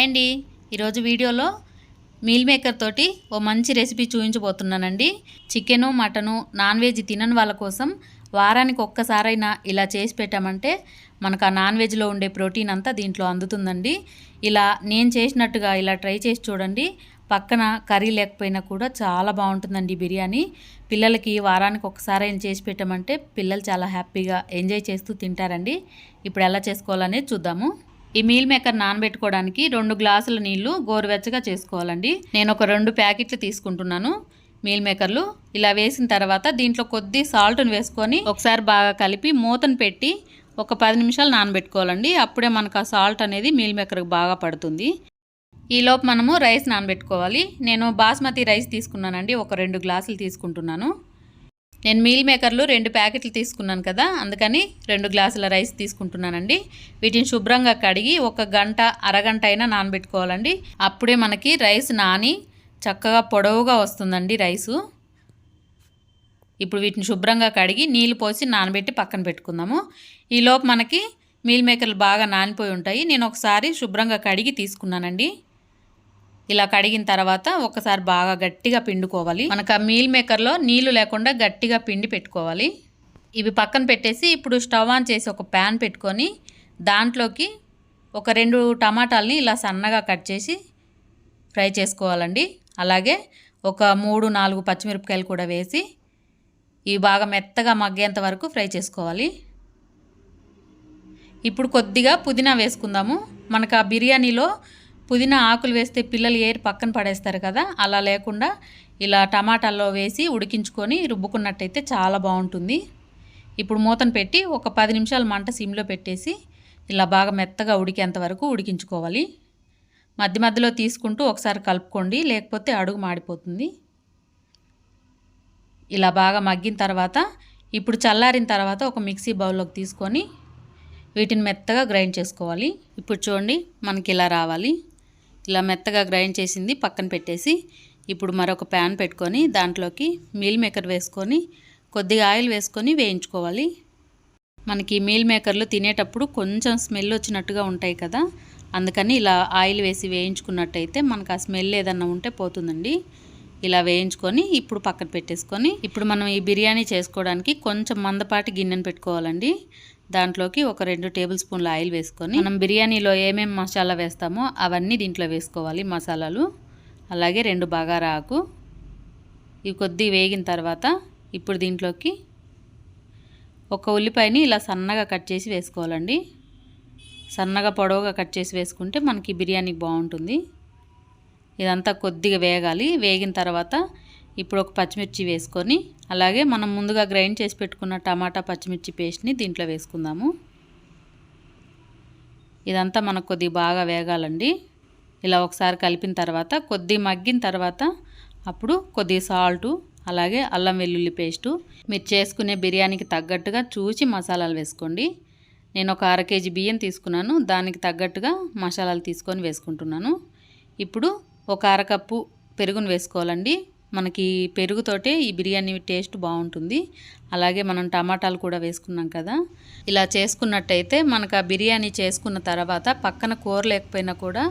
Hi అండి. ఈరోజు వీడియోలో మీల్ మేకర్ తోటి ఓ మంచి రెసిపీ చూపించబోతున్నానండి. చికెను మటను నాన్ వెజ్ తినని వాళ్ళ కోసం వారానికి ఒక్కసారైనా ఇలా చేసి పెట్టామంటే మనకు ఆ నాన్ వెజ్లో ఉండే ప్రోటీన్ అంతా దీంట్లో అందుతుందండి. ఇలా నేను చేసినట్టుగా ఇలా ట్రై చేసి చూడండి. పక్కన కర్రీ లేకపోయినా కూడా చాలా బాగుంటుందండి బిర్యానీ. పిల్లలకి వారానికి ఒకసారైనా చేసి పెట్టామంటే పిల్లలు చాలా హ్యాపీగా ఎంజాయ్ చేస్తూ తింటారండి. ఇప్పుడు ఎలా చేసుకోవాలనేది చూద్దాము. ఈ మీల్ మేకర్ నానబెట్టుకోవడానికి రెండు గ్లాసుల నీళ్ళు గోరువెచ్చగా చేసుకోవాలండి. నేను ఒక రెండు ప్యాకెట్లు తీసుకుంటున్నాను మీల్ మేకర్లు. ఇలా వేసిన తర్వాత దీంట్లో కొద్ది సాల్ట్ని వేసుకొని ఒకసారి బాగా కలిపి మూతను పెట్టి ఒక పది నిమిషాలు నానబెట్టుకోవాలండి. అప్పుడే మనకు ఆ సాల్ట్ అనేది మీల్ మేకర్కి బాగా పడుతుంది. ఈలోపు మనము రైస్ నానబెట్టుకోవాలి. నేను బాస్మతి రైస్ తీసుకున్నానండి. ఒక రెండు గ్లాసులు తీసుకుంటున్నాను. నేను మీల్ మేకర్లు రెండు ప్యాకెట్లు తీసుకున్నాను కదా అందుకని రెండు గ్లాసుల రైస్ తీసుకుంటున్నానండి. వీటిని శుభ్రంగా కడిగి ఒక గంట అరగంట అయినా నానబెట్టుకోవాలండి. అప్పుడే మనకి రైస్ నాని చక్కగా పొడవుగా వస్తుందండి రైసు. ఇప్పుడు వీటిని శుభ్రంగా కడిగి నీళ్ళు పోసి నానబెట్టి పక్కన పెట్టుకుందాము. ఈలోపు మనకి మీల్ మేకర్లు బాగా నానిపోయి ఉంటాయి. నేను ఒకసారి శుభ్రంగా కడిగి తీసుకున్నానండి. ఇలా కడిగిన తర్వాత ఒకసారి బాగా గట్టిగా పిండుకోవాలి. మనకు ఆ మీల్ మేకర్లో నీళ్ళు లేకుండా గట్టిగా పిండి పెట్టుకోవాలి. ఇవి పక్కన పెట్టేసి ఇప్పుడు స్టవ్ ఆన్ చేసి ఒక ప్యాన్ పెట్టుకొని దాంట్లోకి ఒక రెండు టమాటాలని ఇలా సన్నగా కట్ చేసి ఫ్రై చేసుకోవాలండి. అలాగే ఒక మూడు నాలుగు పచ్చిమిరపకాయలు కూడా వేసి ఇవి బాగా మెత్తగా మగ్గేంత వరకు ఫ్రై చేసుకోవాలి. ఇప్పుడు కొద్దిగా పుదీనా వేసుకుందాము. మనకు ఆ బిర్యానీలో పుదీనా ఆకులు వేస్తే పిల్లలు ఏరి పక్కన పడేస్తారు కదా అలా లేకుండా ఇలా టమాటాల్లో వేసి ఉడికించుకొని రుబ్బుకున్నట్టయితే చాలా బాగుంటుంది. ఇప్పుడు మూతను పెట్టి ఒక పది నిమిషాలు మంట సిమ్లో పెట్టేసి ఇలా బాగా మెత్తగా ఉడికేంత వరకు ఉడికించుకోవాలి. మధ్య మధ్యలో తీసుకుంటూ ఒకసారి కలుపుకోండి లేకపోతే అడుగు మాడిపోతుంది. ఇలా బాగా మగ్గిన తర్వాత ఇప్పుడు చల్లారిన తర్వాత ఒక మిక్సీ బౌల్లోకి తీసుకొని వీటిని మెత్తగా గ్రైండ్ చేసుకోవాలి. ఇప్పుడు చూడండి మనకి ఇలా రావాలి. ఇలా మెత్తగా గ్రైండ్ చేసింది పక్కన పెట్టేసి ఇప్పుడు మరొక ప్యాన్ పెట్టుకొని దాంట్లోకి మీల్ మేకర్ వేసుకొని కొద్దిగా ఆయిల్ వేసుకొని వేయించుకోవాలి. మనకి మీల్ మేకర్లు తినేటప్పుడు కొంచెం స్మెల్ వచ్చినట్టుగా ఉంటాయి కదా అందుకని ఇలా ఆయిల్ వేసి వేయించుకున్నట్టయితే మనకు ఆ స్మెల్ ఏదన్నా ఉంటే పోతుందండి. ఇలా వేయించుకొని ఇప్పుడు పక్కన పెట్టేసుకొని ఇప్పుడు మనం ఈ బిర్యానీ చేసుకోవడానికి కొంచెం మందపాటి గిన్నెను పెట్టుకోవాలండి. దాంట్లోకి ఒక రెండు టేబుల్ స్పూన్ల ఆయిల్ వేసుకొని మనం బిర్యానీలో ఏమేమి మసాలా వేస్తామో అవన్నీ దీంట్లో వేసుకోవాలి మసాలాలు. అలాగే రెండు బగారా ఆకు. ఇవి కొద్ది వేగిన తర్వాత ఇప్పుడు దీంట్లోకి ఒక ఉల్లిపాయని ఇలా సన్నగా కట్ చేసి వేసుకోవాలండి. సన్నగా పొడవుగా కట్ చేసి వేసుకుంటే మనకి బిర్యానీ బాగుంటుంది. ఇదంతా కొద్దిగా వేగాలి. వేగిన తర్వాత ఇప్పుడు ఒక పచ్చిమిర్చి వేసుకొని అలాగే మనం ముందుగా గ్రైండ్ చేసి పెట్టుకున్న టమాటా పచ్చిమిర్చి పేస్ట్ని దీంట్లో వేసుకుందాము. ఇదంతా మనకు కొద్దిగా బాగా వేగాలండి. ఇలా ఒకసారి కలిపిన తర్వాత కొద్ది మగ్గిన తర్వాత అప్పుడు కొద్ది సాల్టు అలాగే అల్లం వెల్లుల్లి పేస్టు. మీరు చేసుకునే బిర్యానీకి తగ్గట్టుగా చూసి మసాలాలు వేసుకోండి. నేను ఒక అర కేజీ బియ్యం తీసుకున్నాను. దానికి తగ్గట్టుగా మసాలాలు తీసుకొని వేసుకుంటున్నాను. ఇప్పుడు ఒక అరకప్పు పెరుగును వేసుకోవాలండి. మనకి పెరుగుతోటే ఈ బిర్యానీ టేస్ట్ బాగుంటుంది. అలాగే మనం టమాటాలు కూడా వేసుకున్నాం కదా. ఇలా చేసుకున్నట్టయితే మనకు ఆ బిర్యానీ చేసుకున్న తర్వాత పక్కన కూర లేకపోయినా కూడా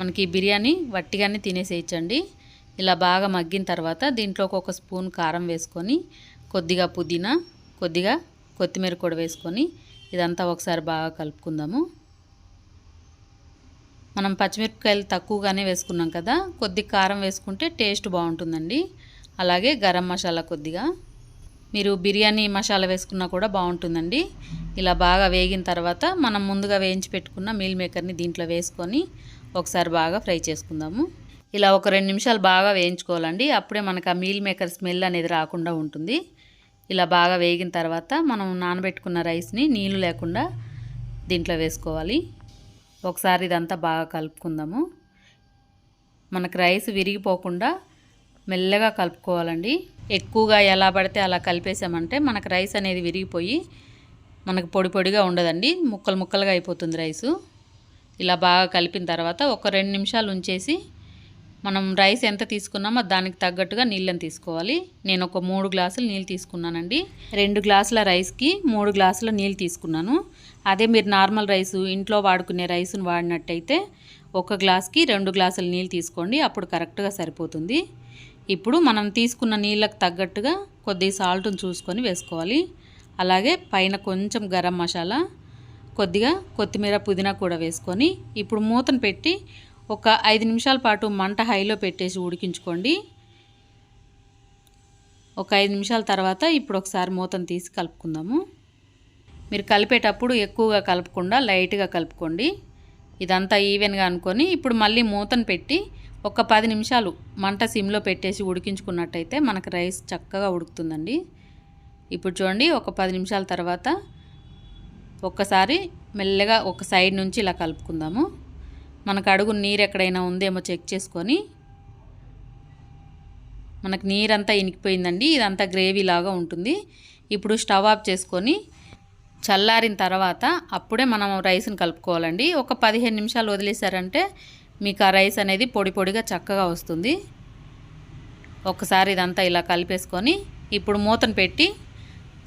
మనకి బిర్యానీ వట్టిగానే తినేసేయచ్చండి. ఇలా బాగా మగ్గిన తర్వాత దీంట్లోకి ఒక స్పూన్ కారం వేసుకొని కొద్దిగా పుదీనా కొద్దిగా కొత్తిమీర కూడా వేసుకొని ఇదంతా ఒకసారి బాగా కలుపుకుందాము. మనం పచ్చిమిరపకాయలు తక్కువగానే వేసుకున్నాం కదా కొద్ది కారం వేసుకుంటే టేస్ట్ బాగుంటుందండి. అలాగే గరం మసాలా కొద్దిగా. మీరు బిర్యానీ మసాలా వేసుకున్నా కూడా బాగుంటుందండి. ఇలా బాగా వేగిన తర్వాత మనం ముందుగా వేయించి పెట్టుకున్న మీల్ మేకర్ని దీంట్లో వేసుకొని ఒకసారి బాగా ఫ్రై చేసుకుందాము. ఇలా ఒక రెండు నిమిషాలు బాగా వేయించుకోవాలండి. అప్పుడే మనకు ఆ మీల్ మేకర్ స్మెల్ అనేది రాకుండా ఉంటుంది. ఇలా బాగా వేగిన తర్వాత మనం నానబెట్టుకున్న రైస్ని నీళ్ళు లేకుండా దీంట్లో వేసుకోవాలి. ఒకసారి ఇదంతా బాగా కలుపుకుందాము. మనకు రైస్ విరిగిపోకుండా మెల్లగా కలుపుకోవాలండి. ఎక్కువగా ఎలా పడితే అలా కలిపేసామంటే మనకు రైస్ అనేది విరిగిపోయి మనకు పొడి పొడిగా ఉండదండి. ముక్కలు ముక్కలుగా అయిపోతుంది రైసు. ఇలా బాగా కలిపిన తర్వాత ఒక రెండు నిమిషాలు ఉంచేసి మనం రైస్ ఎంత తీసుకున్నామో దానికి తగ్గట్టుగా నీళ్ళని తీసుకోవాలి. నేను ఒక మూడు గ్లాసులు నీళ్ళు తీసుకున్నానండి. రెండు గ్లాసుల రైస్కి మూడు గ్లాసుల నీళ్ళు తీసుకున్నాను. అదే మీరు నార్మల్ రైసు ఇంట్లో వాడుకునే రైసును వాడినట్టయితే ఒక గ్లాస్కి రెండు గ్లాసుల నీళ్ళు తీసుకోండి. అప్పుడు కరెక్ట్గా సరిపోతుంది. ఇప్పుడు మనం తీసుకున్న నీళ్ళకు తగ్గట్టుగా కొద్ది సాల్ట్ని చూసుకొని వేసుకోవాలి. అలాగే పైన కొంచెం గరం మసాలా కొద్దిగా కొత్తిమీర పుదీనా కూడా వేసుకొని ఇప్పుడు మూతను పెట్టి ఒక ఐదు నిమిషాల పాటు మంట హైలో పెట్టేసి ఉడికించుకోండి. ఒక ఐదు నిమిషాల తర్వాత ఇప్పుడు ఒకసారి మూతను తీసి కలుపుకుందాము. మీరు కలిపేటప్పుడు ఎక్కువగా కలపకుండా లైట్గా కలుపుకోండి. ఇదంతా ఈవెన్గా అనుకొని ఇప్పుడు మళ్ళీ మూతను పెట్టి ఒక పది నిమిషాలు మంట సిమ్లో పెట్టేసి ఉడికించుకున్నట్టయితే మనకు రైస్ చక్కగా ఉడుకుతుందండి. ఇప్పుడు చూడండి ఒక పది నిమిషాల తర్వాత ఒక్కసారి మెల్లగా ఒక సైడ్ నుంచి ఇలా కలుపుకుందాము. మనకు అడుగు నీరు ఎక్కడైనా ఉందేమో చెక్ చేసుకొని మనకు నీరంతా ఇనికిపోయిందండి ఇదంతా గ్రేవీ లాగా ఉంటుంది. ఇప్పుడు స్టవ్ ఆఫ్ చేసుకొని చల్లారిన తర్వాత అప్పుడే మనం రైస్ని కలుపుకోవాలండి. ఒక పదిహేను నిమిషాలు వదిలేశారంటే మీకు ఆ రైస్ అనేది పొడి పొడిగా చక్కగా వస్తుంది. ఒకసారి ఇదంతా ఇలా కలిపేసుకొని ఇప్పుడు మూతను పెట్టి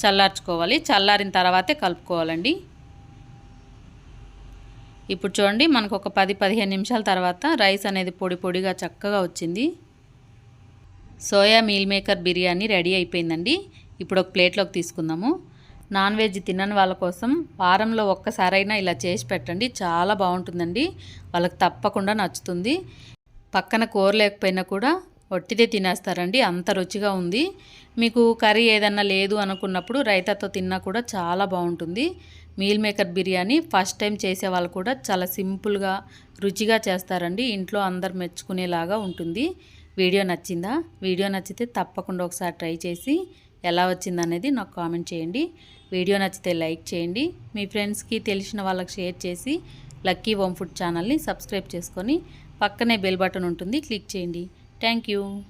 చల్లార్చుకోవాలి. చల్లారిన తర్వాతే కలుపుకోవాలండి. ఇప్పుడు చూడండి మనకు ఒక పది పదిహేను నిమిషాల తర్వాత రైస్ అనేది పొడి పొడిగా చక్కగా వచ్చింది. Soya meal maker biryani ready అయిపోయిందండి. ఇప్పుడు ఒక ప్లేట్లోకి తీసుకుందాము. నాన్ వెజ్ తినని వాళ్ళ కోసం వారంలో ఒక్కసారైనా ఇలా చేసి పెట్టండి చాలా బాగుంటుందండి. వాళ్ళకి తప్పకుండా నచ్చుతుంది. పక్కన కూర లేకపోయినా కూడా ఒట్టిదే తినేస్తారండి. అంత రుచిగా ఉంది. మీకు కర్రీ ఏదన్నా లేదు అనుకున్నప్పుడు రైతాతో తిన్నా కూడా చాలా బాగుంటుంది. Meal maker biryani first time చేసే వాళ్ళు కూడా చాలా సింపుల్గా రుచిగా చేస్తారండి. ఇంట్లో అందరు మెచ్చుకునేలాగా ఉంటుంది. వీడియో నచ్చిందా? వీడియో నచ్చితే తప్పకుండా ఒకసారి ట్రై చేసి ఎలా వచ్చిందనేది నాకు కామెంట్ చేయండి. వీడియో నచ్చితే లైక్ చేయండి. మీ ఫ్రెండ్స్కి తెలిసిన వాళ్ళకి షేర్ చేసి లక్కీ హోమ్ ఫుడ్ ఛానల్ని సబ్స్క్రైబ్ చేసుకొని పక్కనే బెల్ బటన్ ఉంటుంది. క్లిక్ చేయండి. Thank you.